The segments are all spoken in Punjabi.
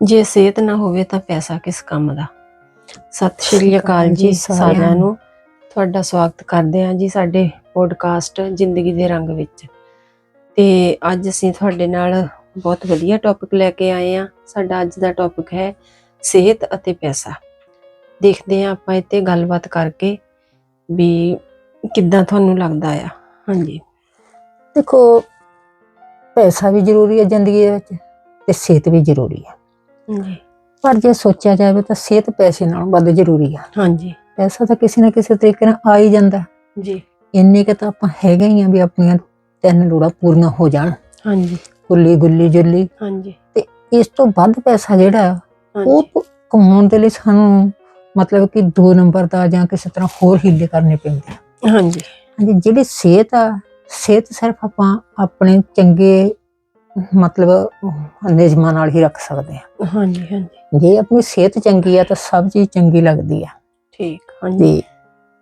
ਜੇ ਸਿਹਤ ਨਾ ਹੋਵੇ ਤਾਂ ਪੈਸਾ ਕਿਸ ਕੰਮ ਦਾ? ਸਤਿ ਸ਼੍ਰੀ ਅਕਾਲ ਜੀ ਸਾਰਿਆਂ ਨੂੰ। ਤੁਹਾਡਾ ਸਵਾਗਤ ਕਰਦੇ ਹਾਂ ਜੀ ਸਾਡੇ ਪੋਡਕਾਸਟ ਜ਼ਿੰਦਗੀ ਦੇ ਰੰਗ ਵਿੱਚ। ਤੇ ਅੱਜ ਅਸੀਂ ਤੁਹਾਡੇ ਨਾਲ ਬਹੁਤ ਵਧੀਆ ਟੌਪਿਕ ਲੈ ਕੇ ਆਏ ਹਾਂ। ਸਾਡਾ ਅੱਜ ਦਾ ਟੌਪਿਕ ਹੈ ਸਿਹਤ ਅਤੇ ਪੈਸਾ। ਦੇਖਦੇ ਹਾਂ ਆਪਾਂ ਇੱਥੇ ਗੱਲਬਾਤ ਕਰਕੇ ਵੀ ਕਿੱਦਾਂ ਤੁਹਾਨੂੰ ਲੱਗਦਾ ਆ। ਹਾਂਜੀ। ਦੇਖੋ ਪੈਸਾ ਵੀ ਜ਼ਰੂਰੀ ਹੈ ਜ਼ਿੰਦਗੀ ਦੇ ਵਿੱਚ ਤੇ ਸਿਹਤ ਵੀ ਜ਼ਰੂਰੀ ਹੈ। ਜੀ ਪਰ ਜੇ ਸੋਚਿਆ ਜਾਵੇ ਤਾਂ ਸਿਹਤ ਪੈਸੇ ਨਾਲੋਂ ਵੱਧ ਜ਼ਰੂਰੀ ਹੈ ਹਾਂਜੀ। ਪੈਸਾ ਤਾਂ ਕਿਸੇ ਨਾ ਕਿਸੇ ਤਰੀਕੇ ਨਾਲ ਆ ਹੀ ਜਾਂਦਾ। ਜੀ। ਇੰਨੇ ਕੁ ਤਾਂ ਆਪਾਂ ਹੈਗੇ ਹੀ ਆ ਵੀ ਆਪਣੀਆਂ ਤਿੰਨ ਲੋੜਾਂ ਪੂਰੀਆਂ ਹੋ ਜਾਣ। ਹਾਂਜੀ। ਕੁੱਲੀ ਗੁੱਲੀ ਜੁੱਲੀ। ਹਾਂਜੀ। ਇਸ ਤੋਂ ਵੱਧ ਪੈਸਾ ਜਿਹੜਾ ਆ, ਉਹ ਕਮਾਉਣ ਦੇ ਲਈ ਸਾਨੂੰ ਮਤਲਬ ਕਿ ਦੋ ਨੰਬਰ ਦਾ ਜਾਂ ਕਿਸੇ ਤਰ੍ਹਾਂ ਹੋਰ ਹੀਲੇ ਕਰਨੇ ਪੈਂਦੇ ਆ। ਹਾਂਜੀ। ਹਾਂਜੀ ਜਿਹੜੀ ਸਿਹਤ ਆ ਸਿਹਤ ਸਿਰਫ ਆਪਾਂ ਆਪਣੇ ਚੰਗੇ ਮਤਲਬ ਨਿਯਮਾਂ ਨਾਲ ਹੀ ਰੱਖ ਸਕਦੇ ਆ ਹਾਂਜੀ ਹਾਂਜੀ। ਜੇ ਆਪਣੀ ਸਿਹਤ ਚੰਗੀ ਆ ਤਾਂ ਸਭ ਚੀਜ਼ ਚੰਗੀ ਲੱਗਦੀ ਆ। ਠੀਕ ਹਾਂਜੀ। ਤੇ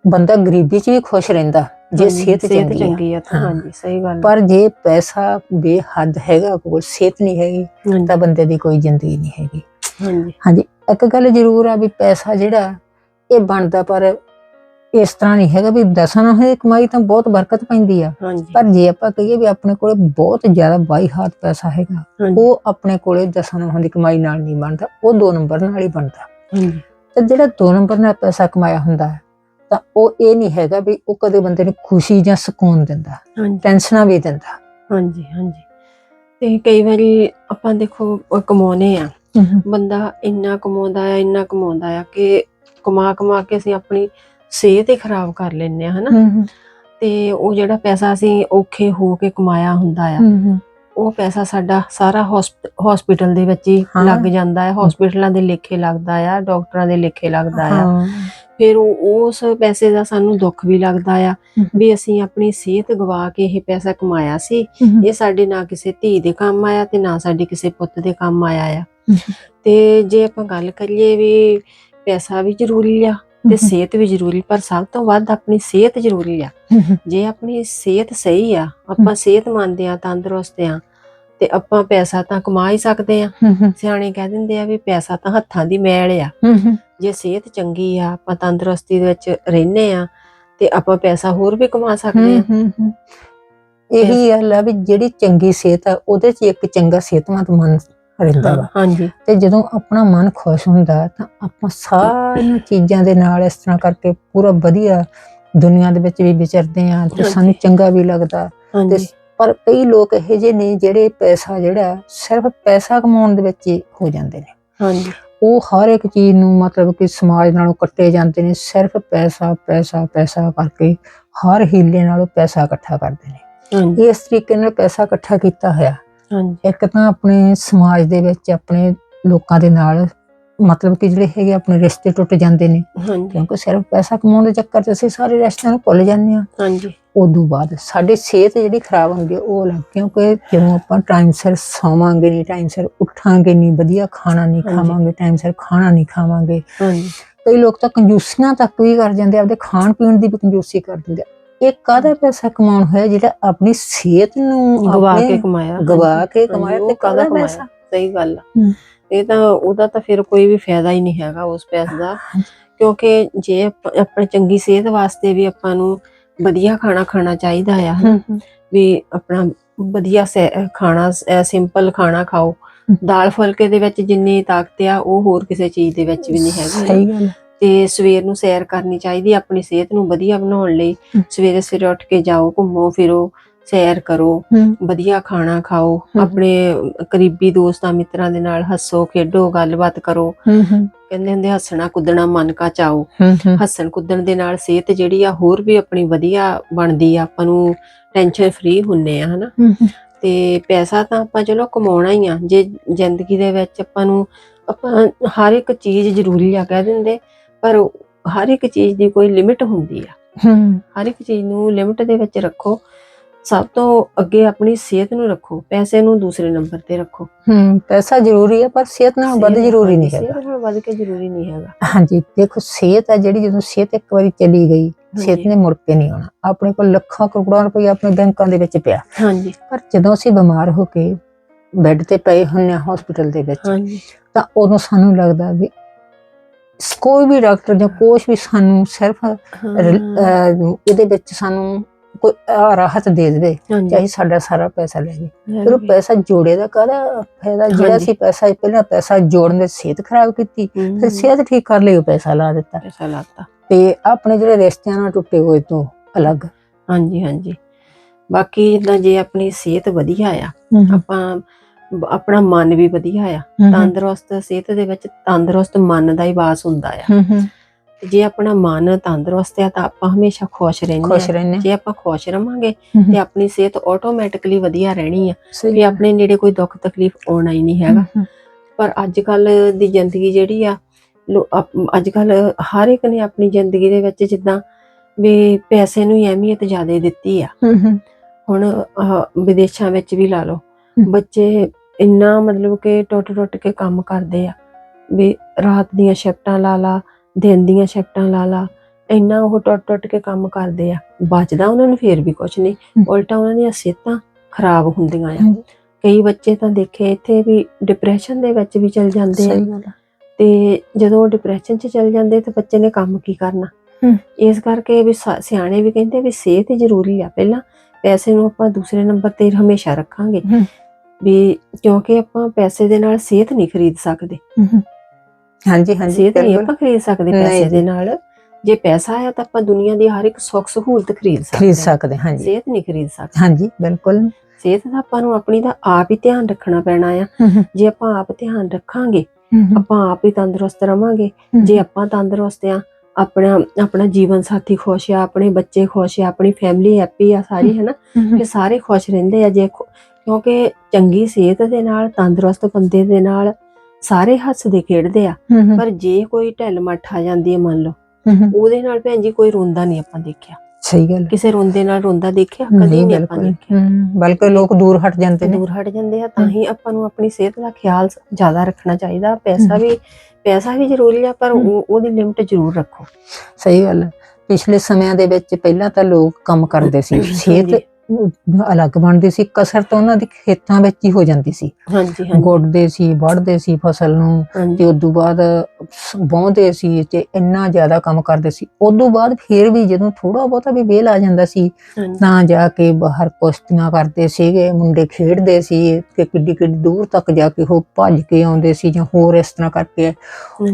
ਬੰਦਾ ਗਰੀਬੀ 'ਚ ਵੀ ਖੁਸ਼ ਰਹਿੰਦਾ ਜੇ ਹਾਂਜੀ, ਸਿਹਤ ਚੰਗੀ ਆ। ਚੰਗੀ ਆ ਤਾਂ ਹਾਂ। ਹਾਂਜੀ ਸਹੀ ਗੱਲ ਪਰ ਜੇ ਪੈਸਾ ਬੇਹੱਦ ਹੈਗਾ ਕੋਲ ਸਿਹਤ ਨਹੀਂ ਹੈਗੀ ਹਾਂਜੀ। ਤਾਂ ਬੰਦੇ ਦੀ ਕੋਈ ਜ਼ਿੰਦਗੀ ਨਹੀਂ ਹੈਗੀ। ਹਾਂਜੀ। ਹਾਂਜੀ ਇੱਕ ਗੱਲ ਜ਼ਰੂਰ ਆ ਵੀ ਪੈਸਾ ਜਿਹੜਾ ਇਹ ਬਣਦਾ ਪਰ ਇਸ ਤਰ੍ਹਾਂ ਨਹੀਂ ਹੈਗਾ ਵੀ ਦਸਾਂ ਹੈ ਕਮਾਈ ਤਾਂ ਬਹੁਤ ਬਰਕਤ ਪੈਂਦੀ ਆ। ਹਾਂਜੀ। ਪਰ ਜੇ ਆਪਾਂ ਕਹੀਏ ਵੀ ਆਪਣੇ ਕੋਲੇ ਬਹੁਤ ਜ਼ਿਆਦਾ ਬਾਈ ਹੱਥ ਪੈਸਾ ਹੈਗਾ ਹਾਂਜੀ। ਉਹ ਆਪਣੇ ਕੋਲੇ ਦਸਾਂ ਨਾਲ ਦੀ ਕਮਾਈ ਨਾਲ ਨਹੀਂ ਬਣਦਾ ਉਹ ਦੋ ਨੰਬਰ ਨਾਲ ਹੀ ਬਣਦਾ। ਹਾਂਜੀ। ਤੇ ਜਿਹੜਾ ਦੋ ਨੰਬਰ ਨਾਲ ਪੈਸਾ ਕਮਾਇਆ ਹੁੰਦਾ ਹੈ, ਤਾਂ ਉਹ ਇਹ ਨਹੀਂ ਹੈਗਾ ਵੀ ਉਹ ਕਦੇ ਬੰਦੇ ਨੂੰ ਖੁਸ਼ੀ ਜਾਂ ਸਕੂਨ ਦਿੰਦਾ ਹਾਂਜੀ। ਟੈਨਸ਼ਨਾਂ ਵੀ ਦਿੰਦਾ। ਹਾਂਜੀ ਹਾਂਜੀ। ਤੇ ਕਈ ਵਾਰੀ ਆਪਾਂ ਦੇਖੋ ਉਹ ਕਮਾਉਨੇ ਆ ਬੰਦਾ ਇੰਨਾ ਕਮਾਉਂਦਾ ਆ ਇੰਨਾ ਕਮਾਉਂਦਾ ਆ ਕਿ ਕਮਾ ਕਮਾ ਕੇ ਅਸੀਂ ਆਪਣੀ ਸਿਹਤ ਹੀ ਖਰਾਬ ਕਰ ਲੈਂਦੇ ਆ ਹਨਾ? ਤੇ ਉਹ ਜਿਹੜਾ ਪੈਸਾ ਅਸੀਂ ਔਖੇ ਹੋ ਕੇ ਕਮਾਇਆ ਹੁੰਦਾ ਆ ਉਹ ਪੈਸਾ ਸਾਡਾ ਸਾਰਾ ਹਸਪੀਟਲ ਦੇ ਵਿੱਚ ਹੀ ਹਾਂ। ਲੱਗ ਜਾਂਦਾ ਹੈ ਹਸਪੀਟਲਾਂ ਦੇ ਲੇਖੇ ਲੱਗਦਾ ਆ ਡਾਕਟਰਾਂ ਦੇ ਲੇਖੇ ਲੱਗਦਾ ਆ। ਹਾਂ। ਫਿਰ ਉਹ ਉਸ ਪੈਸੇ ਦਾ ਸਾਨੂੰ ਦੁੱਖ ਵੀ ਲੱਗਦਾ ਆ ਵੀ ਅਸੀਂ ਆਪਣੀ ਸਿਹਤ ਗਵਾ ਕੇ ਇਹ ਪੈਸਾ ਕਮਾਇਆ ਸੀ। ਇਹ ਸਾਡੇ ਨਾ ਕਿਸੇ ਧੀ ਦੇ ਕੰਮ ਆਇਆ ਤੇ ਨਾ ਸਾਡੇ ਕਿਸੇ ਪੁੱਤ ਦੇ ਕੰਮ ਆਇਆ ਆ। ਤੇ ਜੇ ਆਪਾਂ ਗੱਲ ਕਰੀਏ ਵੀ ਪੈਸਾ ਵੀ ਜ਼ਰੂਰੀ ਆ ਤੇ ਸਿਹਤ ਵੀ ਜ਼ਰੂਰੀ ਪਰ ਸਭ ਤੋਂ ਵੱਧ ਆਪਣੀ ਸਿਹਤ ਜ਼ਰੂਰੀ ਆ। ਜੇ ਆਪਣੀ ਸਿਹਤ ਸਹੀ ਆ ਆਪਾਂ ਸਿਹਤਮੰਦ ਆ ਤੰਦਰੁਸਤ ਆ ਤੇ ਆਪਾਂ ਪੈਸਾ ਤਾਂ ਕਮਾ ਹੀ ਸਕਦੇ ਆ। ਸਿਆਣੇ ਕਹਿ ਦਿੰਦੇ ਆ ਵੀ ਪੈਸਾ ਤਾਂ ਹੱਥਾਂ ਦੀ ਮੈਲ ਆ। ਜੇ ਸਿਹਤ ਚੰਗੀ ਆ ਆਪਾਂ ਤੰਦਰੁਸਤੀ ਦੇ ਵਿੱਚ ਰਹਿੰਦੇ ਆ ਤੇ ਆਪਾਂ ਪੈਸਾ ਹੋਰ ਵੀ ਕਮਾ ਸਕਦੇ ਆ। ਇਹੀ ਗੱਲ ਆ ਵੀ ਜਿਹੜੀ ਚੰਗੀ ਸਿਹਤ ਆ ਉਹਦੇ 'ਚ ਇੱਕ ਚੰਗਾ ਸਿਹਤਮੰਦ ਮਨ ਰਹਿੰਦਾ ਵਾ। ਹਾਂਜੀ। ਤੇ ਜਦੋਂ ਆਪਣਾ ਮਨ ਖੁਸ਼ ਹੁੰਦਾ ਤਾਂ ਆਪਾਂ ਸਾਰੀਆਂ ਚੀਜ਼ਾਂ ਦੇ ਨਾਲ ਇਸ ਤਰ੍ਹਾਂ ਕਰਕੇ ਪੂਰਾ ਵਧੀਆ ਦੁਨੀਆ ਦੇ ਵਿੱਚ ਵੀ ਵਿਚਰਦੇ ਆ ਤੇ। ਸਾਨੂੰ ਚੰਗਾ ਵੀ ਲੱਗਦਾ। ਤੇ ਪਰ ਕਈ ਲੋਕ ਇਹੋ ਜਿਹੇ ਨੇ ਜਿਹੜੇ ਪੈਸਾ ਜਿਹੜਾ ਸਿਰਫ ਪੈਸਾ ਕਮਾਉਣ ਦੇ ਵਿੱਚ ਹੀ ਹੋ ਜਾਂਦੇ ਨੇ। ਹਾਂਜੀ। ਉਹ ਹਰ ਇੱਕ ਚੀਜ਼ ਨੂੰ ਮਤਲਬ ਕਿ ਸਮਾਜ ਨਾਲੋਂ ਕੱਟੇ ਜਾਂਦੇ ਨੇ ਸਿਰਫ ਪੈਸਾ ਪੈਸਾ ਪੈਸਾ ਕਰਕੇ ਹਰ ਹੀਲੇ ਨਾਲੋਂ ਪੈਸਾ ਇਕੱਠਾ ਕਰਦੇ ਨੇ। ਇਸ ਤਰੀਕੇ ਨਾਲ ਪੈਸਾ ਇਕੱਠਾ ਕੀਤਾ ਹੋਇਆ। ਹਾਂਜੀ। ਇੱਕ ਤਾਂ ਆਪਣੇ ਸਮਾਜ ਦੇ ਵਿੱਚ ਆਪਣੇ ਲੋਕਾਂ ਦੇ ਨਾਲ ਮਤਲਬ ਕਿ ਜਿਹੜੇ ਹੈਗੇ ਆਪਣੇ ਰਿਸ਼ਤੇ ਟੁੱਟ ਜਾਂਦੇ ਨੇ। ਹਾਂਜੀ। ਕਿਉਂਕਿ ਸਿਰਫ ਪੈਸਾ ਕਮਾਉਣ ਦੇ ਚੱਕਰ 'ਚ ਅਸੀਂ ਸਾਰੇ ਰਿਸ਼ਤਿਆਂ ਨੂੰ ਭੁੱਲ ਜਾਂਦੇ ਹਾਂ। ਹਾਂਜੀ। ਉਦੋਂ ਬਾਅਦ ਸਾਡੀ ਸਿਹਤ ਜਿਹੜੀ ਖਰਾਬ ਹੁੰਦੀ ਹੈ ਉਹ ਅਲੱਗ। ਕਿਉਂਕਿ ਜਦੋਂ ਆਪਾਂ ਟਾਈਮ ਸਿਰ ਸੌਵਾਂਗੇ ਨਹੀਂ ਟਾਈਮ ਸਿਰ ਉੱਠਾਂਗੇ ਨਹੀਂ ਵਧੀਆ ਖਾਣਾ ਨਹੀਂ। ਖਾਵਾਂਗੇ ਟਾਈਮ ਸਿਰ ਖਾਣਾ ਨਹੀਂ ਖਾਵਾਂਗੇ। ਹਾਂਜੀ। ਕਈ ਲੋਕ ਤਾਂ ਕੰਜੂਸੀਆਂ ਤੱਕ ਵੀ ਕਰ ਜਾਂਦੇ ਆਪਦੇ ਖਾਣ ਪੀਣ ਦੀ ਵੀ ਕੰਜੂਸੀ ਕਰ ਦਿੰਦੇ ਆ। ਇਹ ਕਾਹਦਾ ਪੈਸਾ ਕਮਾਉਣ ਹੋਇਆ ਜਿਹੜਾ ਆਪਣੀ ਸਿਹਤ ਨੂੰ ਗਵਾ ਆਪਣੇ ਕੇ ਕਮਾਇਆ ਗਵਾ। ਕੇ ਕਮਾਇਆ ਤੇ ਕਾਹਦਾ ਪੈਸਾ ਸਹੀ ਗੱਲ ਆ ਹਮ। ਇਹ ਤਾਂ ਉਹਦਾ ਤਾਂ ਫਿਰ ਕੋਈ ਵੀ ਫਾਇਦਾ ਹੀ ਨਹੀਂ ਹੈਗਾ ਉਸ ਪੈਸੇ ਦਾ ਕਿਉਂਕਿ ਜੇ ਆਪ- ਆਪਣੀ ਚੰਗੀ ਸਿਹਤ ਵਾਸਤੇ ਵੀ ਆਪਾਂ ਨੂੰ ਵਧੀਆ ਖਾਣਾ ਖਾਣਾ ਚਾਹੀਦਾ ਆ ਹਨਾ। ਵੀ ਆਪਣਾ ਵਧੀਆ ਸੈ- ਖਾਣਾ ਸਿੰਪਲ ਖਾਣਾ ਖਾਓ। ਦਾਲ ਫੁਲਕੇ ਦੇ ਵਿੱਚ ਜਿੰਨੀ ਤਾਕਤ ਆ ਉਹ ਹੋਰ ਕਿਸੇ ਚੀਜ਼ ਦੇ ਵਿੱਚ ਵੀ ਨਹੀਂ ਹੈਗੀ। ਸਹੀ ਗੱਲ ਤੇ ਸਵੇਰ ਨੂੰ ਸੈਰ ਕਰਨੀ ਚਾਹੀਦੀ ਹੈ ਆਪਣੀ ਸਿਹਤ ਨੂੰ ਵਧੀਆ ਬਣਾਉਣ ਲਈ। ਹਮ। ਸਵੇਰੇ ਸਵੇਰੇ ਉੱਠ ਕੇ ਜਾਓ ਘੁੰਮੋ ਫਿਰੋ ਸੈਰ ਕਰੋ ਹਮ। ਵਧੀਆ ਖਾਣਾ ਖਾਓ ਹਮ। ਆਪਣੇ ਕਰੀਬੀ ਦੋਸਤਾਂ ਮਿੱਤਰਾਂ ਦੇ ਨਾਲ ਹੱਸੋ ਖੇਡੋ ਗੱਲਬਾਤ ਕਰੋ। ਕਹਿੰਦੇ ਹੁੰਦੇ ਹੱਸਣਾ ਕੁੱਦਣਾ ਮਨ ਕਾ ਚਾਓ। ਹੱਸਣ ਕੁੱਦਣ ਦੇ ਨਾਲ ਸਿਹਤ ਜਿਹੜੀ ਆ ਹੋਰ ਵੀ ਆਪਣੀ ਵਧੀਆ ਬਣਦੀ ਆ। ਆਪਾਂ ਨੂੰ ਟੈਨਸ਼ਨ ਫ੍ਰੀ ਹੁੰਨੇ ਆ ਹਨਾ। ਤੇ ਪੈਸਾ ਤਾਂ ਆਪਾਂ ਚਲੋ ਕਮਾਉਣਾ ਹੀ ਆ। ਜੇ ਜ਼ਿੰਦਗੀ ਦੇ ਵਿੱਚ ਆਪਾਂ ਨੂੰ ਆਪਾਂ ਹਰ ਇੱਕ ਚੀਜ਼ ਜ਼ਰੂਰੀ ਆ ਕਹਿ ਦਿੰਦੇ। ਪਰ ਹਰ ਇੱਕ ਚੀਜ਼ ਦੀ ਕੋਈ ਲਿਮਿਟ ਹੁੰਦੀ ਆ। ਹੂੰ। ਹਰ ਇੱਕ ਚੀਜ਼ ਨੂੰ ਲਿਮਿਟ ਦੇ ਵਿੱਚ ਰੱਖੋ। ਸਭ ਤੋਂ ਅੱਗੇ ਆਪਣੀ ਸਿਹਤ ਨੂੰ ਰੱਖੋ ਪੈਸੇ ਨੂੰ ਦੂਸਰੇ ਨੰਬਰ ਤੇ ਰੱਖੋ। ਹੂੰ ਪੈਸਾ ਜ਼ਰੂਰੀ ਹੈ ਪਰ ਸਿਹਤ ਨਾਲ ਵੱਧ ਜ਼ਰੂਰੀ ਨਹੀਂ ਹੈਗਾ। ਸਿਹਤ ਨਾਲ ਵੱਧ ਕੇ ਜ਼ਰੂਰੀ ਨਹੀਂ ਹੈਗਾ। ਹਾਂਜੀ ਦੇਖੋ ਸਿਹਤ ਹੈ ਜਿਹੜੀ ਜਦੋਂ ਸਿਹਤ ਇੱਕ ਵਾਰੀ ਚਲੀ ਗਈ ਸਿਹਤ। ਨੇ ਮੁੜ ਕੇ ਨਹੀਂ ਆਉਣਾ। ਆਪਣੇ ਕੋਲ ਲੱਖਾਂ ਕਰੋੜਾਂ ਰੁਪਏ ਆਪਣੇ ਬੈਂਕਾਂ ਦੇ ਵਿੱਚ ਪਿਆ। ਹਾਂਜੀ। ਪਰ ਜਦੋਂ ਅਸੀਂ ਬਿਮਾਰ ਹੋ ਕੇ ਬੈੱਡ ਤੇ ਪਏ ਹੁੰਨੇ ਆ ਹਸਪੀਟਲ ਦੇ ਵਿੱਚ ਹਾਂਜੀ। ਤਾਂ ਉਦੋਂ ਸਾਨੂੰ ਲੱਗਦਾ ਵੀ ਕੋਈ ਵੀ ਡਾਕਟਰ ਜਾਂ ਕੁਛ ਵੀ ਸਾਨੂੰ ਸਿਰਫ ਅਹ, ਇਹਦੇ ਵਿੱਚ ਸਾਨੂੰ ਕੋਈ ਰਾਹਤ ਦੇ ਦੇਵੇ ਹਾਂਜੀ। ਚਾਹੇ ਸਾਡਾ ਸਾਰਾ ਪੈਸਾ ਲੈ ਜੇ। ਫਿਰ ਉਹ। ਪੈਸਾ ਜੋੜੇ ਦਾ ਕਾਹਦਾ ਫਾਇਦਾ? ਜਿਹੜਾ ਹਾਂਜੀ। ਸੀ ਪੈਸਾ ਪਹਿਲਾਂ ਪੈਸਾ ਜੋੜਨ ਦੇ ਸਿਹਤ ਖਰਾਬ ਕੀਤੀ ਫਿਰ ਸਿਹਤ ਠੀਕ ਕਰ ਲਈ ਉਹ ਪੈਸਾ ਲਾ ਦਿੱਤਾ। ਪੈਸਾ ਲਾਤਾ ਤੇ ਆਪਣੇ ਜਿਹੜੇ ਰਿਸ਼ਤਿਆਂ ਨਾਲ ਟੁੱਟੇ ਹੋਏ ਤੋਂ ਅਲੱਗ। ਹਾਂਜੀ ਹਾਂਜੀ। ਬਾਕੀ ਜਿੱਦਾਂ ਜੇ ਆਪਣੀ ਸਿਹਤ ਵਧੀਆ ਆ ਆਪਾਂ ਆਪਣਾ ਮਨ ਵੀ ਵਧੀਆ ਆ। ਤੰਦਰੁਸਤ ਸਿਹਤ ਦੇ ਵਿੱਚ ਤੰਦਰੁਸਤ ਮਨ ਦਾ ਹੀ ਵਾਸ ਹੁੰਦਾ ਆ। ਜੇ ਆਪਣਾ ਮਨ ਤੰਦਰੁਸਤ ਆ ਤਾਂ ਆਪਾਂ ਹਮੇਸ਼ਾ ਖੁਸ਼ ਰਹਿੰਦੇ ਜੇ ਆਪਾਂ ਖੁਸ਼ ਰਵਾਂਗੇ ਤੇ ਆਪਣੀ ਸਿਹਤ ਆਟੋਮੈਟਿਕਲੀ ਵਧੀਆ ਰਹਿਣੀ ਆ। ਵੀ ਆਪਣੇ ਨੇੜੇ ਕੋਈ ਦੁੱਖ ਤਕਲੀਫ ਆਉਣਾ ਹੀ ਨਹੀਂ ਹੈਗਾ। ਪਰ ਅੱਜ ਕੱਲ ਦੀ ਜ਼ਿੰਦਗੀ ਜਿਹੜੀ ਆ ਅੱਜ ਕੱਲ ਹਰ ਇੱਕ ਨੇ ਆਪਣੀ ਜ਼ਿੰਦਗੀ ਦੇ ਵਿੱਚ ਜਿੱਦਾਂ ਵੀ ਪੈਸੇ ਨੂੰ ਹੀ ਅਹਿਮੀਅਤ ਜ਼ਿਆਦਾ ਦਿੱਤੀ ਆ। ਹੁਣ ਵਿਦੇਸ਼ਾਂ ਵਿੱਚ ਵੀ ਲਾ ਲਓ। ਬੱਚੇ ਇੰਨਾ ਮਤਲਬ ਕਿ ਟੁੱਟ ਟੁੱਟ ਕੇ ਕੰਮ ਕਰਦੇ ਆ ਵੀ ਰਾਤ ਦੀਆਂ ਸ਼ਿਫਟਾਂ ਲਾ ਲਾ ਦਿਨ ਦੀਆਂ ਸ਼ਿਫਟਾਂ ਲਾ ਲਾ ਇੰਨਾ ਉਹ ਟੁੱਟ ਟੁੱਟ ਕੇ ਕੰਮ ਕਰਦੇ ਆ। ਬਚਦਾ ਉਹਨਾਂ ਨੂੰ ਫੇਰ ਵੀ ਕੁਝ ਨਹੀਂ। ਉਲਟਾ ਉਹਨਾਂ ਦੀਆਂ ਸਿਹਤਾਂ ਖਰਾਬ ਹੁੰਦੀਆਂ ਆ। ਕਈ ਬੱਚੇ ਤਾਂ ਦੇਖੇ ਇੱਥੇ ਵੀ ਡਿਪਰੈਸ਼ਨ ਦੇ ਵਿੱਚ ਵੀ ਚਲ ਜਾਂਦੇ ਆ। ਤੇ ਜਦੋਂ ਡਿਪਰੈਸ਼ਨ 'ਚ ਚਲ ਜਾਂਦੇ ਤੇ ਬੱਚੇ ਨੇ ਕੰਮ ਕੀ ਕਰਨਾ। ਇਸ ਕਰਕੇ ਵੀ ਸਿਆਣੇ ਵੀ ਕਹਿੰਦੇ ਵੀ ਸਿਹਤ ਜ਼ਰੂਰੀ ਆ। ਪਹਿਲਾਂ ਪੈਸੇ ਨੂੰ ਆਪਾਂ ਦੂਸਰੇ ਨੰਬਰ ਤੇ ਹਮੇਸ਼ਾ ਰੱਖਾਂਗੇ। ਵੀ ਕਿਉਂਕਿ ਆਪਾਂ ਪੈਸੇ ਦੇ ਨਾਲ ਸਿਹਤ ਨਹੀਂ ਖਰੀਦ ਸਕਦੇ। ਹਾਂਜੀ ਹਾਂਜੀ ਸਿਹਤ ਨਹੀਂ ਆਪਾਂ ਖਰੀਦ ਸਕਦੇ ਪੈਸੇ। ਦੇ ਨਾਲ। ਜੇ ਪੈਸਾ ਆਇਆ ਤਾਂ ਆਪਾਂ ਦੁਨੀਆ ਦੀ ਹਰ ਇੱਕ ਸੁੱਖ ਸਹੂਲਤ ਖਰੀਦ ਸਕਦੇ ਖਰੀਦ ਹਾਂ। ਸਕਦੇ ਹਾਂਜੀ। ਸਿਹਤ ਨਹੀਂ ਖਰੀਦ ਸਕਦੇ। ਹਾਂਜੀ ਬਿਲਕੁਲ। ਸਿਹਤ ਦਾ ਆਪਾਂ ਨੂੰ ਆਪਣੀ ਦਾ ਆਪ ਹੀ ਧਿਆਨ ਰੱਖਣਾ ਪੈਣਾ ਆ। ਜੇ ਆਪਾਂ ਆਪ ਧਿਆਨ ਰੱਖਾਂਗੇ ਆਪਾਂ ਆਪ ਹੀ ਤੰਦਰੁਸਤ ਰਵਾਂਗੇ। ਜੇ ਆਪਾਂ ਤੰਦਰੁਸਤ ਆ ਆਪਣਾ ਆਪਣਾ ਜੀਵਨ ਸਾਥੀ ਖੁਸ਼ ਆ ਆਪਣੇ ਬੱਚੇ ਖੁਸ਼ ਆ ਆਪਣੀ ਫੈਮਿਲੀ ਹੈਪੀ ਆ ਸਾਰੀ ਹੈ ਨਾ ਹਮ ਹਮ, ਕਿ ਸਾਰੇ ਖੁਸ਼ ਰਹਿੰਦੇ ਆ ਜੇ ਕਿਉਂਕਿ ਚੰਗੀ ਸਿਹਤ ਦੇ ਨਾਲ ਤੰਦਰੁਸਤ ਬੰਦੇ ਦੇ ਨਾਲ ਸਾਰੇ ਹੱਸਦੇ ਖੇਡਦੇ ਆ। ਪਰ ਜੇ ਕੋਈ ਢਿੱਲ ਮੱਠ ਆ ਜਾਂਦੀ ਹੈ ਮੰਨ ਲਓ ਉਹਦੇ ਨਾਲ ਭੈਣ ਜੀ ਕੋਈ ਰੋਂਦਾ ਨਹੀਂ ਆਪਾਂ ਦੇਖਿਆ। ਸਹੀ ਗੱਲ। ਕਿਸੇ ਰੋਂਦੇ ਨਾਲ ਰੋਂਦਾ ਦੇਖਿਆ ਕਦੀ ਨਹੀਂ ਆਪਾਂ ਦੇਖਿਆ ਬਲਕਿ ਲੋਕ ਦੂਰ ਹਟ ਜਾਂਦੇ ਨੇ ਦੂਰ ਹਟ ਜਾਂਦੇ ਆ ਤਾਂ। ਹੀ ਆਪਾਂ ਨੂੰ ਆਪਣੀ ਸਿਹਤ ਦਾ ਖਿਆਲ ਜ਼ਿਆਦਾ ਰੱਖਣਾ ਚਾਹੀਦਾ ਪੈਸਾ। ਵੀ ਪੈਸਾ ਵੀ ਜ਼ਰੂਰੀ ਆ ਪਰ ਉਹਦੀ ਲਿਮਟ ਜ਼ਰੂਰ ਰੱਖੋ ਸਹੀ ਗੱਲ। ਪਿਛਲੇ ਸਮਿਆਂ ਦੇ ਵਿੱਚ ਪਹਿਲਾਂ ਤਾਂ ਲੋਕ ਕੰਮ ਕਰਦੇ ਸੀ ਸਿਹਤ ਅਲੱਗ ਬਣਦੀ ਸੀ ਕਸਰ ਤਾਂ ਉਹਨਾਂ ਦੀ ਖੇਤਾਂ ਵਿੱਚ ਹੀ ਹੋ ਜਾਂਦੀ ਸੀ। ਹਾਂਜੀ ਹਾਂਜੀ। ਗੋਡਦੇ ਸੀ ਵੱਢਦੇ ਸੀ ਫਸਲ ਨੂੰ ਤੇ ਉਦੋਂ ਬਾਅਦ ਵਾਹੁੰਦੇ ਸੀ ਤੇ ਇੰਨਾ ਜ਼ਿਆਦਾ ਕੰਮ ਕਰਦੇ ਸੀ। ਉਦੋਂ ਬਾਅਦ ਫੇਰ ਵੀ ਜਦੋਂ ਥੋੜਾ ਬਹੁਤਾ ਵੀ ਵੇਲ ਆ ਜਾਂਦਾ ਸੀ ਤਾਂ ਜਾ ਕੇ ਬਾਹਰ ਕੁਸ਼ਤੀਆਂ ਕਰਦੇ ਸੀਗੇ ਮੁੰਡੇ ਖੇਡਦੇ ਸੀ ਕਿ ਕਿੱਡੀ ਕਿੱਡੀ ਦੂਰ ਤੱਕ ਜਾ ਕੇ ਉਹ ਭੱਜ ਕੇ ਆਉਂਦੇ ਸੀ ਜਾਂ ਹੋਰ ਇਸ ਤਰ੍ਹਾਂ ਕਰਕੇ।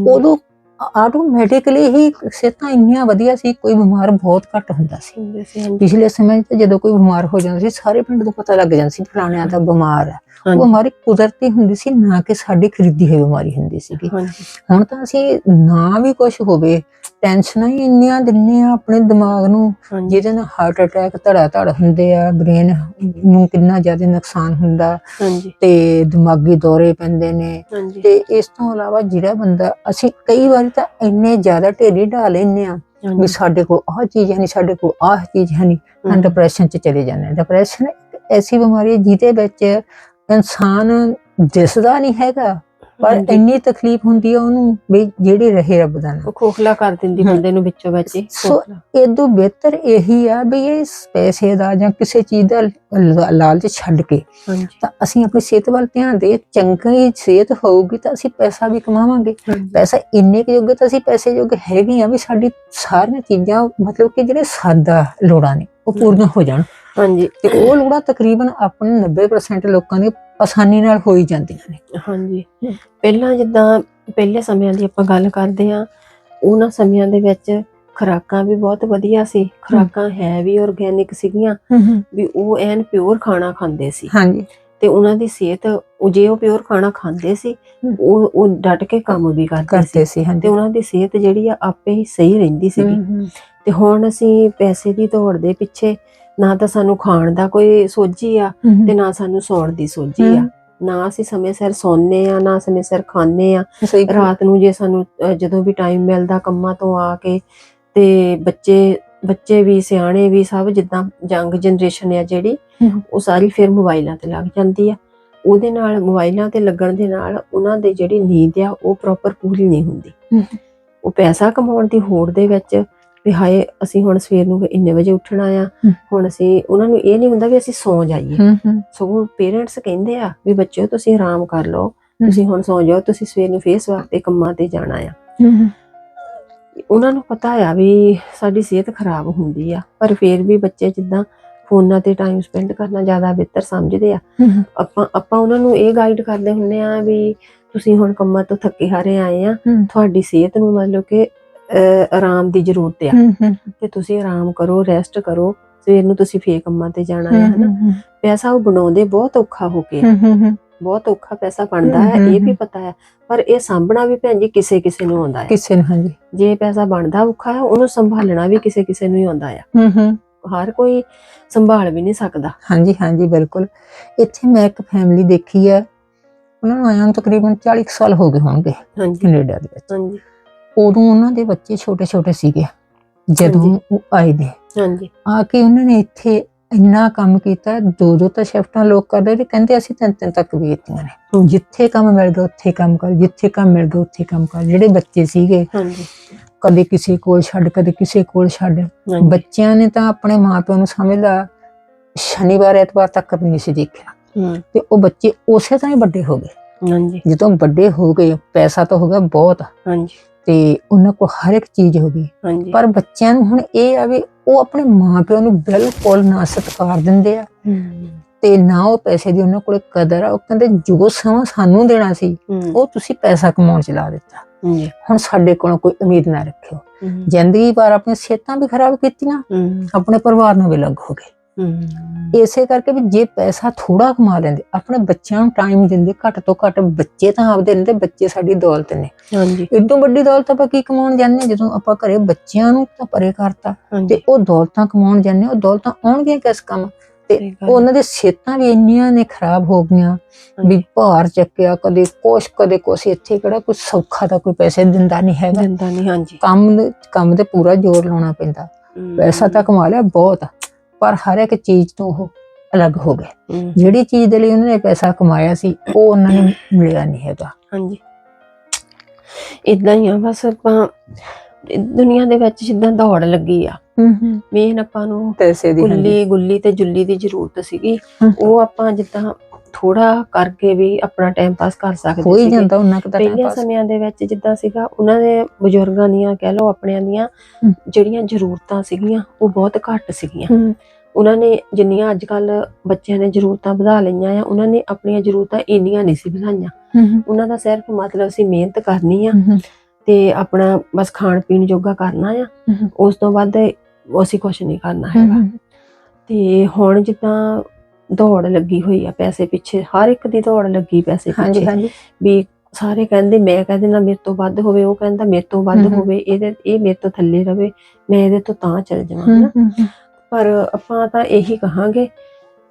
ਉਦੋਂ ਆਟੋਮੈਟਿਕਲੀ ਹੀ ਸਿਹਤਾਂ ਇੰਨੀਆਂ ਵਧੀਆ ਸੀ ਕੋਈ ਬਿਮਾਰ ਬਹੁਤ ਘੱਟ ਹੁੰਦਾ ਸੀ। ਪਿਛਲੇ ਸਮੇਂ 'ਚ ਜਦੋਂ ਕੋਈ ਬਿਮਾਰ ਹੋ ਜਾਂਦਾ ਸੀ ਸਾਰੇ ਪਿੰਡ ਨੂੰ ਪਤਾ ਲੱਗ ਜਾਂਦਾ ਸੀ ਫਲਾਣਿਆਂ ਦਾ ਬਿਮਾਰ ਹੈ। ਉਹ ਬਿਮਾਰੀ ਕੁਦਰਤੀ ਹੁੰਦੀ ਸੀ ਨਾ ਕਿ ਸਾਡੀ ਖਰੀਦੀ ਹੋਈ ਬਿਮਾਰੀ ਹੁੰਦੀ ਸੀਗੀ। ਹੁਣ ਤਾਂ ਅਸੀਂ ਨਾ ਵੀ ਕੁਝ ਹੋਵੇ ਟੈਨਸ਼ਨਾਂ ਹੀ ਇੰਨੀਆਂ ਦਿੰਨੇ ਆ ਆਪਣੇ ਦਿਮਾਗ ਨੂੰ ਜਿਹਦੇ ਨਾਲ ਹਾਰਟ ਅਟੈਕ ਧੜਾ ਧੜ ਹੁੰਦੇ ਆ ਬ੍ਰੇਨ ਨੂੰ ਕਿੰਨਾ ਜ਼ਿਆਦਾ ਨੁਕਸਾਨ ਹੁੰਦਾ ਤੇ ਦਿਮਾਗੀ ਦੌਰੇ ਪੈਂਦੇ ਨੇ। ਤੇ ਇਸ ਤੋਂ ਇਲਾਵਾ ਜਿਹੜਾ ਬੰਦਾ ਅਸੀਂ ਕਈ ਵਾਰੀ ਤਾਂ ਇੰਨੇ ਜ਼ਿਆਦਾ ਢੇਰੀ ਢਾ ਲੈਨੇ ਆ ਵੀ ਸਾਡੇ ਕੋਲ ਆਹ ਚੀਜ਼ ਹੈ ਨਹੀਂ ਸਾਡੇ ਕੋਲ ਆਹ ਚੀਜ਼ ਹੈ ਨਹੀਂ ਡਿਪਰੈਸ਼ਨ ਚ ਚਲੇ ਜਾਂਦੇ ਡਿਪਰੈਸ਼ਨ ਐਸੀ ਬਿਮਾਰੀ ਹੈ ਜਿਹਦੇ ਵਿੱਚ ਇਨਸਾਨ ਦਿਸਦਾ ਨਹੀਂ ਹੈਗਾ ਪਰ। ਇੰਨੀ ਤਕਲੀਫ ਹੁੰਦੀ ਹੈ ਉਹਨੂੰ ਵੀ ਜਿਹੜੀ ਰਹੇ ਰੱਬ ਦਾ ਨਾਮ ਉਹ ਖੋਖਲਾ ਕਰ ਦਿੰਦੀ। ਬੰਦੇ ਨੂੰ ਵਿੱਚੋਂ ਵਿੱਚ ਸੋ-। ਇਦੋਂ ਬਿਹਤਰ ਇਹੀ ਆ ਵੀ ਇਹ ਪੈਸੇ ਦਾ ਜਾਂ ਕਿਸੇ ਚੀਜ਼ ਦਾ ਲਾਲਚ ਛੱਡ ਕੇ ਤਾਂ ਅਸੀਂ ਆਪਣੀ ਸਿਹਤ ਵੱਲ ਧਿਆਨ ਦੇ ਚੰਗੀ ਸਿਹਤ ਹੋਊਗੀ ਤਾਂ ਅਸੀਂ ਪੈਸਾ ਵੀ ਕਮਾਵਾਂਗੇ ਪੈਸਾ ਇੰਨੇ ਕੁ ਜੋਗੇ ਤਾਂ ਅਸੀਂ ਪੈਸੇ ਜੋਗੇ ਹੈਗੇ ਆ ਵੀ ਸਾਡੀ ਸਾਰੀਆਂ ਚੀਜ਼ਾਂ ਮਤਲਬ ਕਿ ਜਿਹੜੇ ਸਾਦਾ ਲੋੜਾਂ ਨੇ ਉਹ ਪੂਰੀਆਂ ਹੋ ਜਾਣ ਹਾਂਜੀ ਤੇ ਉਹ ਲੋੜਾਂ ਤਕਰੀਬਨ ਆਪਣੇ 90% ਲੋਕਾਂ ਦੀ ਆਸਾਨੀ ਨਾਲ ਹੋ ਹੀ ਜਾਂਦੀਆਂ ਨੇ। ਹਾਂਜੀ। ਪਹਿਲਾਂ ਜਿੱਦਾਂ ਪਹਿਲੇ ਸਮਿਆਂ ਦੀ ਆਪਾਂ ਗੱਲ ਕਰਦੇ ਆ ਉਹਨਾਂ ਸਮਿਆਂ ਦੇ ਵਿੱਚ ਖੁਰਾਕਾਂ ਵੀ ਬਹੁਤ ਵਧੀਆ ਸੀ। ਖੁਰਾਕਾਂ ਹੈ ਵੀ ਆਰਗੈਨਿਕ ਸੀਗੀਆਂ ਵੀ ਉਹ ਐਨ ਪਿਓਰ ਖਾਣਾ ਖਾਂਦੇ ਸੀ। ਹਾਂਜੀ। ਤੇ ਉਹਨਾਂ ਦੀ ਸਿਹਤ ਉਹ ਜੇ ਉਹ ਪਿਓਰ ਖਾਣਾ ਖਾਂਦੇ ਸੀ। ਉਹ ਉਹ ਡਟ ਕੇ ਕੰਮ ਵੀ ਕਰਦੇ ਸੀ। ਤੇ ਉਹਨਾਂ ਦੀ ਸਿਹਤ ਜਿਹੜੀ ਆ ਆਪੇ ਹੀ ਸਹੀ ਰਹਿੰਦੀ ਸੀਗੀ। ਤੇ ਹੁਣ ਅਸੀਂ ਪੈਸੇ ਦੀ ਦੌੜ ਦੇ ਪਿੱਛੇ ਨਾ ਤਾਂ ਸਾਨੂੰ ਖਾਣ ਦਾ ਕੋਈ ਸੋਝੀ ਆ ਤੇ ਨਾ ਸਾਨੂੰ ਸੌਣ ਦੀ ਸੋਝੀ ਆ ਨਾ ਅਸੀਂ ਸਮੇਂ ਸਿਰ ਸੌਂਦੇ ਆ ਨਾ ਸਮੇਂ ਸਿਰ ਖਾਂਦੇ ਆ। ਰਾਤ ਨੂੰ ਜੇ ਸਾਨੂੰ ਜਦੋਂ ਵੀ ਟਾਈਮ ਮਿਲਦਾ ਕੰਮਾਂ ਤੋਂ ਆ ਕੇ ਤੇ ਬੱਚੇ ਬੱਚੇ ਵੀ ਸਿਆਣੇ ਵੀ ਸਭ ਜਿੱਦਾਂ ਯੰਗ ਜਨਰੇਸ਼ਨ ਆ ਜਿਹੜੀ। ਉਹ ਸਾਰੀ ਫਿਰ ਮੋਬਾਈਲਾਂ ਤੇ ਲੱਗ ਜਾਂਦੀ ਆ ਉਹਦੇ ਨਾਲ ਮੋਬਾਈਲਾਂ ਤੇ ਲੱਗਣ ਦੇ ਨਾਲ ਉਹਨਾਂ ਦੇ ਜਿਹੜੀ ਨੀਂਦ ਆ ਉਹ ਪ੍ਰੋਪਰ ਪੂਰੀ ਨਹੀਂ ਹੁੰਦੀ। ਉਹ ਪੈਸਾ ਕਮਾਉਣ ਦੀ ਹੋੜ ਦੇ ਵਿੱਚ ਵੀ ਹਾਏ ਅਸੀਂ ਹੁਣ ਸਵੇਰ ਨੂੰ ਇੰਨੇ ਵਜੇ ਉੱਠਣਾ ਆ। ਹੁਣ ਅਸੀਂ ਉਹਨਾਂ ਨੂੰ ਇਹ ਨਹੀਂ ਹੁੰਦਾ ਵੀ ਅਸੀਂ ਸੌਂ ਜਾਈਏ। ਸਗੋਂ ਪੇਰੈਂਟਸ ਕਹਿੰਦੇ ਆ ਵੀ ਬੱਚਿਓ ਤੁਸੀਂ ਆਰਾਮ ਕਰ ਲਓ। ਤੁਸੀਂ ਹੁਣ ਸੌਂ ਜਾਓ ਤੁਸੀਂ ਸਵੇਰ ਨੂੰ ਫੇਰ ਸਵਾਰ ਤੇ ਕੰਮਾਂ ਤੇ ਜਾਣਾ ਆ। ਉਹਨਾਂ ਨੂੰ ਪਤਾ ਆ ਵੀ ਸਾਡੀ ਸਿਹਤ ਖਰਾਬ ਹੁੰਦੀ ਆ ਪਰ ਫੇਰ ਵੀ ਬੱਚੇ ਜਿੱਦਾਂ ਫੋਨਾਂ ਤੇ ਟਾਈਮ ਸਪੈਂਡ ਕਰਨਾ ਜ਼ਿਆਦਾ ਬਿਹਤਰ ਸਮਝਦੇ ਆ। ਆਪਾਂ ਆਪਾਂ ਉਹਨਾਂ ਨੂੰ ਇਹ ਗਾਈਡ ਕਰਦੇ ਹੁੰਨੇ ਆ ਵੀ ਤੁਸੀਂ ਹੁਣ ਕੰਮਾਂ ਤੋਂ ਥੱਕੇ ਹਾਰੇ ਆਏ ਆ। ਤੁਹਾਡੀ ਸਿਹਤ ਨੂੰ ਮਤਲਬ ਕਿ ਆਰਾਮ ਦੀ ਜ਼ਰੂਰਤ ਆ। ਹੂੰ ਤੇ ਤੁਸੀਂ ਆਰਾਮ ਕਰੋ ਰੈਸਟ ਕਰੋ ਸਵੇਰ ਨੂੰ ਤੁਸੀਂ ਫੇਰ ਕੰਮਾਂ ਤੇ ਜਾਣਾ ਹੈ ਹਨਾ? ਪੈਸਾ ਉਹ ਬਣਾਉਂਦੇ ਬਹੁਤ ਔਖਾ ਹੋ ਕੇ। ਆ। ਹੂੰ ਹੂੰ। ਬਹੁਤ ਔਖਾ ਪੈਸਾ ਬਣਦਾ ਹੈ ਇਹ ਵੀ। ਪਤਾ ਹੈ ਪਰ ਇਹ ਸਾਂਭਣਾ ਵੀ ਭੈਣ ਜੀ ਕਿਸੇ ਕਿਸੇ ਨੂੰ ਆਉਂਦਾ ਹੈ ਕਿਸੇ ਨੂੰ ਹਾਂਜੀ। ਜੇ ਪੈਸਾ ਬਣਦਾ ਔਖਾ ਹੈ ਉਹਨੂੰ ਸੰਭਾਲਣਾ ਵੀ ਕਿਸੇ ਕਿਸੇ ਨੂੰ ਹੀ ਆਉਂਦਾ ਹੂੰ ਹੂੰ। ਹਰ ਕੋਈ ਸੰਭਾਲ ਵੀ ਨਹੀਂ ਸਕਦਾ। ਹਾਂਜੀ ਹਾਂਜੀ ਬਿਲਕੁਲ। ਇੱਥੇ ਮੈਂ ਇੱਕ ਫੈਮਿਲੀ ਦੇਖੀ ਹੈ ਉਹਨਾਂ ਨੂੰ ਆਇਆ ਤਕਰੀਬਨ 40 ਕੁ ਸਾਲ ਹੋ ਗਏ ਹੋਣਗੇ ਹਾਂਜੀ। ਕੈਨੇਡਾ ਦੇ ਵਿੱਚ। ਹਾਂਜੀ। ਉਦੋਂ ਉਹਨਾਂ ਦੇ ਬੱਚੇ ਛੋਟੇ ਛੋਟੇ ਸੀਗੇ ਜਦੋਂ। ਉਹ ਆਏ ਨੇ। ਹਾਂਜੀ। ਆ ਕੇ ਉਹਨਾਂ ਨੇ ਇੱਥੇ ਇੰਨਾ ਕੰਮ ਕੀਤਾ ਦੋ ਦੋ ਤਾਂ ਸ਼ਿਫਟਾਂ ਲੋਕ ਕਰਦੇ ਤੇ ਕਹਿੰਦੇ ਅਸੀਂ ਤਿੰਨ ਤਿੰਨ ਤੱਕ ਵੇਚਦੀਆਂ ਨੇ। ਜਿੱਥੇ ਕੰਮ ਮਿਲ ਗਿਆ ਉੱਥੇ ਕੰਮ ਕਰ ਜਿੱਥੇ ਕੰਮ ਮਿਲ ਗਿਆ ਉੱਥੇ ਕੰਮ ਕਰ। ਜਿਹੜੇ ਬੱਚੇ ਸੀਗੇ ਹਾਂਜੀ। ਕਦੇ ਕਿਸੇ ਕੋਲ ਛੱਡ ਕਦੇ ਕਿਸੇ ਕੋਲ ਛੱਡ। ਬੱਚਿਆਂ ਨੇ ਤਾਂ ਆਪਣੇ ਮਾਪਿਆਂ ਨੂੰ ਸਮਝਦਾ ਸ਼ਨੀਵਾਰ ਐਤਵਾਰ ਤੱਕ ਵੀ ਨਹੀਂ ਸੀ ਦੇਖਿਆ। ਤੇ ਉਹ ਬੱਚੇ ਉਸੇ ਤਰ੍ਹਾਂ ਹੀ ਵੱਡੇ ਹੋ ਗਏ। ਹਾਂਜੀ। ਜਦੋਂ ਵੱਡੇ ਹੋ ਗਏ ਪੈਸਾ ਤਾਂ ਹੋ ਗਿਆ ਬਹੁਤ। ਹਾਂਜੀ। ਤੇ ਉਹਨਾਂ ਕੋਲ ਹਰ ਇੱਕ ਚੀਜ਼ ਹੋ ਗਈ। ਹਾਂਜੀ। ਪਰ ਬੱਚਿਆਂ ਨੂੰ ਹੁਣ ਇਹ ਆ ਵੀ ਉਹ ਆਪਣੇ ਮਾਪਿਆਂ ਨੂੰ ਬਿਲਕੁਲ ਨਾ ਸਤਿਕਾਰ ਦਿੰਦੇ ਆ ਤੇ ਨਾ ਉਹ ਪੈਸੇ ਦੀ ਉਹਨਾਂ ਕੋਲ ਕਦਰ ਆ। ਉਹ ਕਹਿੰਦੇ ਜੋ ਸਮਾਂ ਸਾਨੂੰ ਦੇਣਾ ਸੀ ਉਹ ਤੁਸੀਂ ਪੈਸਾ ਕਮਾਉਣ ਚ ਲਾ ਦਿੱਤਾ। ਹੁਣ ਸਾਡੇ ਕੋਲੋਂ ਕੋਈ ਉਮੀਦ ਨਾ ਰੱਖਿਓ। ਜ਼ਿੰਦਗੀ ਭਰ ਆਪਣੀਆਂ ਸਿਹਤਾਂ ਵੀ ਖਰਾਬ ਕੀਤੀਆਂ ਆਪਣੇ ਪਰਿਵਾਰ ਨੂੰ ਵੀ ਅਲੱਗ ਹੋ ਗਏ। ਇਸੇ ਕਰਕੇ ਵੀ ਜੇ ਪੈਸਾ ਥੋੜਾ ਕਮਾ ਲੈਂਦੇ ਆਪਣੇ ਬੱਚਿਆਂ ਨੂੰ ਟਾਈਮ ਦਿੰਦੇ ਘੱਟ ਤੋਂ ਘੱਟ ਬੱਚੇ ਤਾਂ ਆਪਦੇ ਨੇ ਤੇ ਬੱਚੇ ਸਾਡੀ ਦੌਲਤ ਨੇ। ਹਾਂਜੀ। ਇਦੋਂ ਵੱਡੀ ਦੌਲਤ ਆਪਾਂ ਕੀ ਕਮਾਉਣ ਜਾਂਦੇ ਜਦੋਂ ਆਪਾਂ ਘਰੇ ਬੱਚਿਆਂ ਨੂੰ ਤਾਂ ਪਰੇ ਕਰਤਾ ਤੇ ਉਹ ਦੌਲਤਾਂ ਕਮਾਉਣ ਜਾਂਦੇ ਉਹ ਦੌਲਤਾਂ ਆਉਣਗੀਆਂ ਕਿਸ ਕੰਮ? ਹੈ। ਉਹਨਾਂ ਦੇ ਸਿਹਤਾਂ ਵੀ ਇੰਨੀਆਂ ਨੇ ਖਰਾਬ ਹੋ ਗਈਆਂ ਵੀ ਭਾਰ ਚੱਕਿਆ ਕਦੇ ਕੁਛ ਕਦੇ ਕੁਛ ਇੱਥੇ ਕਿਹੜਾ ਕੋਈ ਸੌਖਾ ਤਾਂ ਕੋਈ ਪੈਸੇ ਦਿੰਦਾ ਨਹੀਂ ਹੈਗਾ। ਦਿੰਦਾ ਨਹੀਂ ਹਾਂਜੀ। ਕੰਮ ਦੇ- ਕੰਮ ਤੇ ਪੂਰਾ ਜ਼ੋਰ ਲਾਉਣਾ ਪੈਂਦਾ। ਪੈਸਾ ਤਾਂ ਕਮਾ ਲਿਆ ਬਹੁਤ ਪਰ ਹਰ ਇੱਕ ਚੀਜ਼ ਤੋਂ ਉਹ ਅਲੱਗ ਹੋ ਗਏ। ਜਿਹੜੀ ਚੀਜ਼ ਦੇ ਲਈ ਉਹਨਾਂ ਨੇ ਪੈਸਾ ਕਮਾਇਆ ਸੀ ਉਹ ਉਹਨਾਂ ਨੂੰ ਮਿਲਿਆ ਨਹੀਂ ਹੈਗਾ। ਹਾਂਜੀ। ਇਦਾਂ ਹੀ ਆ ਬਸ ਆਪਾਂ ਦੁਨੀਆ ਦੇ ਵਿੱਚ ਜਿੱਦਾਂ ਦੌੜ ਲੱਗੀ ਆ। ਮੇਨ ਆਪਾਂ ਨੂੰ ਪੈਸੇ ਦੀ ਗੁੱਲੀ ਗੁੱਲੀ ਤੇ ਜੁੱਲੀ ਦੀ ਜ਼ਰੂਰਤ ਸੀਗੀ। ਉਹ ਆਪਾਂ ਜਿੱਦਾਂ ਥੋੜਾ ਕਰਕੇ ਵੀ ਆਪਣਾ ਟਾਈਮ ਪਾਸ ਕਰ ਸਕਦੇ ਹੋ ਹੀ ਸੀਗੇ। ਜਾਂਦਾ ਉਹਨਾਂ ਕੁ ਦਾ time ਪਹਿਲੇ। ਸਮਿਆਂ ਦੇ ਵਿੱਚ ਜਿੱਦਾਂ ਸੀਗਾ ਉਹਨਾਂ ਦੇ ਬਜ਼ੁਰਗਾਂ ਦੀਆਂ ਕਹਿ ਲਓ ਆਪਣਿਆਂ ਦੀਆਂ ਹਮ। ਜਿਹੜੀਆਂ ਜ਼ਰੂਰਤਾਂ ਸੀਗੀਆਂ ਉਹ ਬਹੁਤ ਘੱਟ ਸੀਗੀਆਂ। ਹਮ, ਉਹਨਾਂ ਨੇ ਜਿੰਨੀਆਂ ਅੱਜ ਕੱਲ ਬੱਚਿਆਂ ਨੇ ਜ਼ਰੂਰਤਾਂ ਵਧਾ ਲਈਆਂ ਆ ਉਹਨਾਂ ਨੇ ਆਪਣੀਆਂ ਜ਼ਰੂਰਤਾਂ ਇੰਨੀਆਂ ਨਹੀਂ ਸੀ ਵਧਾਈਆਂ। ਹਮ, ਉਹਨਾਂ ਦਾ ਸਿਰਫ ਮਤਲਬ ਸੀ ਮਿਹਨਤ ਕਰਨੀ ਆ ਹਮ, ਤੇ ਆਪਣਾ ਬਸ ਖਾਣ ਪੀਣ ਜੋਗਾ ਕਰਨਾ ਆ। ਹਮ, ਉਸ ਤੋਂ ਬਾਅਦ ਅਸੀਂ ਕੁਝ ਨਹੀਂ ਕਰਨਾ ਹੈਗਾ। ਹਮ, ਤੇ ਹੁਣ ਜਿੱਦਾਂ ਦੌੜ ਲੱਗੀ ਹੋਈ ਆ ਪੈਸੇ ਪਿੱਛੇ ਹਰ ਇੱਕ ਦੀ ਦੌੜ ਲੱਗੀ ਪੈਸੇ ਹਾਂਜੀ ਪਿੱਛੇ। ਹਾਂਜੀ ਵੀ ਸਾਰੇ ਕਹਿੰਦੇ ਮੈਂ ਕਹਿੰਦੇ ਨਾ ਮੇਰੇ ਤੋਂ ਵੱਧ ਹੋਵੇ ਉਹ ਕਹਿੰਦਾ ਮੇਰੇ ਤੋਂ ਵੱਧ ਹਮ ਹਮ। ਹੋਵੇ ਇਹਦੇ ਇਹ ਮੇਰੇ ਤੋਂ ਥੱਲੇ ਰਵੇ ਮੈਂ ਇਹਦੇ ਤੋਂ ਤਾਂ ਚੱਲ ਜਾਵਾਂ ਹਨਾ? ਹਮ, ਹਮ, ਪਰ ਆਪਾਂ ਤਾਂ ਇਹੀ ਕਹਾਂਗੇ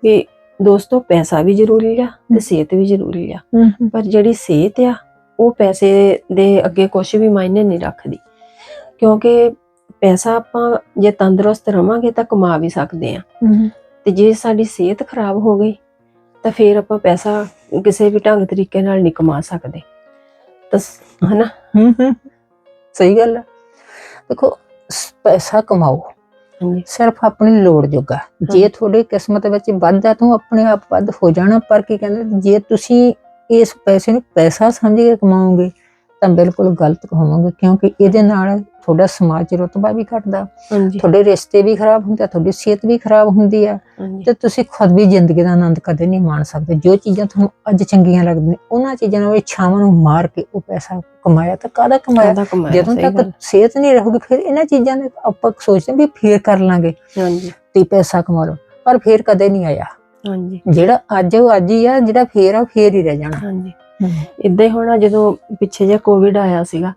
ਵੀ ਦੋਸਤੋ ਪੈਸਾ ਵੀ ਜ਼ਰੂਰੀ ਆ ਤੇ ਹਮ। ਸਿਹਤ ਵੀ ਜ਼ਰੂਰੀ ਆ। ਹਮ, ਹਮ, ਪਰ ਜਿਹੜੀ ਸਿਹਤ ਆ ਉਹ ਪੈਸੇ ਦੇ ਅੱਗੇ ਕੁਝ ਵੀ ਮਾਇਨੇ ਨਹੀਂ ਰੱਖਦੀ। ਕਿਉਂਕਿ ਪੈਸਾ ਆਪਾਂ ਜੇ ਤੰਦਰੁਸਤ ਰਵਾਂਗੇ ਤਾਂ ਕਮਾ ਵੀ ਸਕਦੇ ਆ। ਹਮ, ਤੇ ਜੇ ਸਾਡੀ ਸਿਹਤ ਖਰਾਬ ਹੋ ਗਈ ਤਾਂ ਫਿਰ ਆਪਾਂ ਪੈਸਾ ਕਿਸੇ ਵੀ ਢੰਗ ਤਰੀਕੇ ਨਾਲ ਨਹੀਂ ਕਮਾ ਸਕਦੇ। ਤਾਂ ਹਨਾ? ਹਮ, ਹਮ। ਸਹੀ ਗੱਲ ਹੈ ਦੇਖੋ ਪੈਸਾ ਕਮਾਓ। ਸਿਰਫ ਆਪਣੀ ਲੋੜ ਜੋਗਾ। ਜੇ ਤੁਹਾਡੀ ਕਿਸਮਤ ਵਿੱਚ ਵੱਧ ਹੈ ਤਾਂ ਆਪਣੇ ਆਪ ਵੱਧ ਹੋ ਜਾਣਾ ਪਰ ਕੀ ਕਹਿੰਦੇ ਜੇ ਤੁਸੀਂ ਇਸ ਪੈਸੇ ਨੂੰ ਪੈਸਾ ਸਮਝ ਕੇ ਕਮਾਓਗੇ ਤਾਂ ਬਿਲਕੁਲ ਗਲਤ ਹੋਵੋਗੇ ਕਿਉਂਕਿ ਇਹਦੇ ਨਾਲ ਤੁਹਾਡਾ ਸਮਾਜ ਰੁਤਬਾ ਵੀ ਘਟਦਾ ਹਾਂਜੀ। ਤੁਹਾਡੇ ਰਿਸ਼ਤੇ ਵੀ ਖਰਾਬ ਹੁੰਦੇ ਆ ਤੁਹਾਡੀ ਸਿਹਤ ਵੀ ਖਰਾਬ ਹੁੰਦੀ ਆ ਹਾਂਜੀ। ਤੇ ਤੁਸੀਂ ਖੁਦ ਵੀ ਜ਼ਿੰਦਗੀ ਦਾ ਆਨੰਦ ਕਦੇ ਨਹੀਂ ਮਾਣ ਸਕਦੇ। ਜੋ ਚੀਜ਼ਾਂ ਤੁਹਾਨੂੰ ਅੱਜ ਚੰਗੀਆਂ ਲੱਗਦੀਆਂ ਨੇ ਉਹਨਾਂ ਚੀਜ਼ਾਂ ਨੂੰ ਇੱਛਾਵਾਂ ਨੂੰ ਮਾਰ ਕੇ ਉਹ ਪੈਸਾ ਕਮਾਇਆ ਤਾਂ ਕਾਹਦਾ ਕਮਾਇਆ? ਕਾਹਦਾ ਕਮਾਇਆ? ਜਦੋਂ ਸਹੀ ਤੱਕ ਗੱਲ। ਸਿਹਤ ਨਹੀਂ ਰਹੂਗੀ ਫਿਰ ਇਹਨਾਂ ਚੀਜ਼ਾਂ ਦੇ ਆਪਾਂ ਸੋਚਦੇ ਵੀ ਫੇਰ ਕਰ ਲਾਂਗੇ ਹਾਂਜੀ। ਤੇ ਪੈਸਾ ਕਮਾ ਲਓ ਪਰ ਫੇਰ ਕਦੇ ਨਹੀਂ ਆਇਆ। ਹਾਂਜੀ। ਜਿਹੜਾ ਅੱਜ ਉਹ ਅੱਜ ਹੀ ਆ ਜਿਹੜਾ ਫੇਰ ਆ ਉਹ ਫੇਰ ਹੀ ਰਹਿ ਜਾਣਾ। ਹਾਂਜੀ। ਇਦਾਂ ਹੀ ਹੋਣਾ ਜਦੋਂ ਪਿੱਛੇ ਜੇ ਕੋਵਿਡ ਆਇਆ ਸੀਗਾ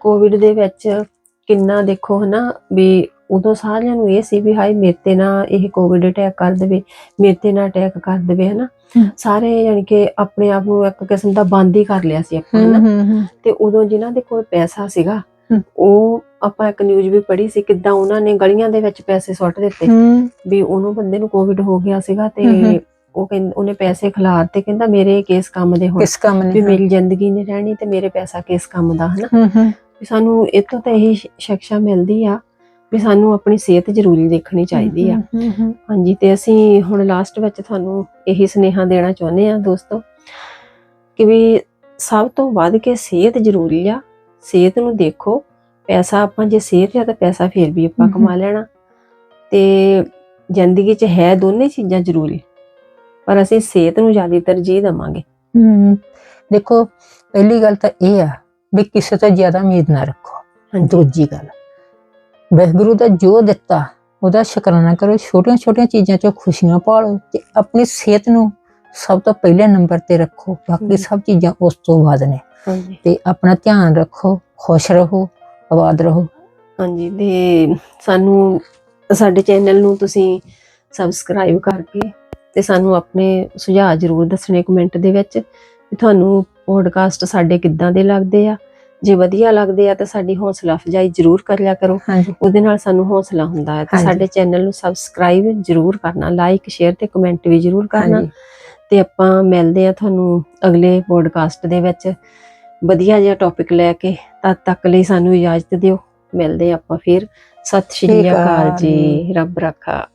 ਕੋਵਿਡ ਦੇ ਵਿੱਚ ਕਿੰਨਾ ਦੇਖੋ ਹਨਾ ਵੀ ਉਦੋਂ ਸਾਰਿਆਂ ਨੂੰ ਇਹ ਸੀ ਵੀ ਹਾਏ ਮੇਰੇ ਤੇ ਨਾ ਇਹ ਕੋਵਿਡ ਅਟੈਕ ਕਰ ਦੇਵੇ ਮੇਰੇ ਤੇ ਨਾ ਅਟੈਕ ਕਰ ਦੇਵੇ ਹਨਾ। ਸਾਰੇ ਯਾਨੀ ਕਿ ਆਪਣੇ ਆਪ ਨੂੰ ਇੱਕ ਕਿਸਮ ਦਾ ਬੰਦ ਹੀ ਕਰ ਲਿਆ ਸੀ ਆਪਾਂ ਹਨਾ ਤੇ ਉਦੋਂ ਜਿਨ੍ਹਾਂ ਦੇ ਕੋਲ ਪੈਸਾ ਸੀਗਾ। ਉਹ ਆਪਾਂ ਇੱਕ ਨਿਊਜ਼ ਵੀ ਪੜ੍ਹੀ ਸੀ ਕਿੱਦਾਂ ਉਹਨਾਂ ਨੇ ਗਲੀਆਂ ਦੇ ਵਿੱਚ ਪੈਸੇ ਸੁੱਟ ਦਿੱਤੇ ਵੀ ਉਹਨੂੰ ਬੰਦੇ ਨੂੰ ਕੋਵਿਡ ਹੋ ਗਿਆ ਸੀਗਾ ਤੇ। ਉਹ ਕਹਿੰਦਾ ਉਹਨੇ ਪੈਸੇ ਖਿਲਾਰ ਤੇ ਕਹਿੰਦਾ ਮੇਰੇ ਕਿਸ ਕੰਮ ਦੇ ਹੁਣ ਕਿਸ ਕੰਮ ਵੀ ਨੇ ਮੇਰੀ ਜ਼ਿੰਦਗੀ ਨਹੀਂ ਰਹਿਣੀ ਤੇ ਮੇਰੇ ਪੈਸਾ ਕਿਸ ਕੰਮ ਦਾ ਹਨਾ? ਹੂੰ ਹੂੰ। ਵੀ ਸਾਨੂੰ ਇਹ ਤੋਂ ਤਾਂ ਇਹੀ ਸ਼- ਸਿੱਖਿਆ ਮਿਲਦੀ ਆ ਵੀ ਸਾਨੂੰ ਆਪਣੀ ਸਿਹਤ ਜ਼ਰੂਰੀ ਦੇਖਣੀ ਚਾਹੀਦੀ ਆ। ਹਾਂਜੀ ਤੇ ਅਸੀਂ ਹੁਣ ਲਾਸਟ ਵਿੱਚ ਤੁਹਾਨੂੰ ਇਹੀ ਸੁਨੇਹਾ ਦੇਣਾ ਚਾਹੁੰਦੇ ਆ ਦੋਸਤੋ ਕਿ ਵੀ ਸਭ ਤੋਂ ਵੱਧ ਕੇ ਸਿਹਤ ਜ਼ਰੂਰੀ ਆ। ਸਿਹਤ ਨੂੰ ਦੇਖੋ ਪੈਸਾ ਆਪਾਂ ਜੇ ਸਿਹਤ ਹੈ ਤਾਂ ਪੈਸਾ ਫਿਰ ਵੀ ਆਪਾਂ। ਕਮਾ ਲੈਣਾ। ਤੇ ਜ਼ਿੰਦਗੀ 'ਚ ਹੈ ਦੋਨੇ ਚੀਜ਼ਾਂ ਜ਼ਰੂਰੀ। ਪਰ ਅਸੀਂ ਸਿਹਤ ਨੂੰ ਜ਼ਿਆਦਾ ਤਰਜੀਹ ਦੇਵਾਂਗੇ। ਹਮ, ਦੇਖੋ ਪਹਿਲੀ ਗੱਲ ਤਾਂ ਇਹ ਆ ਵੀ ਕਿਸੇ ਤੋਂ ਜ਼ਿਆਦਾ ਉਮੀਦ ਨਾ ਰੱਖੋ। ਦੂਜੀ ਗੱਲ ਵਾਹਿਗੁਰੂ ਦਾ ਜੋ ਦਿੱਤਾ ਉਹਦਾ ਸ਼ੁਕਰਾਨਾ ਕਰੋ ਛੋਟੀਆਂ ਛੋਟੀਆਂ ਚੀਜ਼ਾਂ ਚੋਂ ਖੁਸ਼ੀਆਂ ਪਾਲੋ ਤੇ ਆਪਣੀ ਸਿਹਤ ਨੂੰ ਸਭ ਤੋਂ ਪਹਿਲੇ ਨੰਬਰ ਤੇ ਰੱਖੋ। ਬਾਕੀ। ਸਭ ਚੀਜ਼ਾਂ ਉਸ ਤੋਂ ਬਾਅਦ ਨੇ। ਹਾਂਜੀ। ਤੇ ਆਪਣਾ ਧਿਆਨ ਰੱਖੋ ਖੁਸ਼ ਰਹੋ ਆਬਾਦ ਰਹੋ। ਹਾਂਜੀ ਤੇ ਸਾਨੂੰ ਸਾਡੇ ਚੈਨਲ ਨੂੰ ਤੁਸੀਂ ਸਬਸਕ੍ਰਾਈਬ ਕਰਕੇ ਤੇ ਸਾਨੂੰ ਆਪਣੇ ਸੁਝਾਅ ਜ਼ਰੂਰ ਦੱਸਣੇ ਕਮੈਂਟ ਦੇ ਵਿੱਚ ਵੀ ਤੁਹਾਨੂੰ ਪੋਡਕਾਸਟ ਸਾਡੇ ਕਿੱਦਾਂ ਦੇ ਲੱਗਦੇ ਆ। ਜੇ ਵਧੀਆ ਲੱਗਦੇ ਆ ਤਾਂ ਸਾਡੀ ਹੌਸਲਾ ਅਫਜ਼ਾਈ ਜ਼ਰੂਰ ਕਰਿਆ ਕਰੋ। ਉਹਦੇ ਨਾਲ ਸਾਨੂੰ ਹੌਸਲਾ ਹੁੰਦਾ ਹੈ। ਤੇ। ਸਾਡੇ ਚੈਨਲ ਨੂੰ ਸਬਸਕ੍ਰਾਈਬ ਜ਼ਰੂਰ ਕਰਨਾ ਲਾਈਕ ਸ਼ੇਅਰ ਤੇ ਕਮੈਂਟ ਵੀ ਜ਼ਰੂਰ ਕਰਨਾ। ਤੇ ਆਪਾਂ ਮਿਲਦੇ ਆ ਤੁਹਾਨੂੰ ਅਗਲੇ ਪੋਡਕਾਸਟ ਦੇ ਵਿੱਚ। ਵਧੀਆ ਜਿਹਾ ਟੌਪਿਕ ਲੈ ਕੇ ਤਦ ਤੱਕ ਲਈ ਸਾਨੂੰ ਇਜਾਜ਼ਤ ਦਿਓ। ਮਿਲਦੇ ਆਪਾਂ ਫਿਰ। ਸਤਿ ਸ਼੍ਰੀ ਅਕਾਲ ਜੀ। ਰੱਬ ਰੱਖਾ।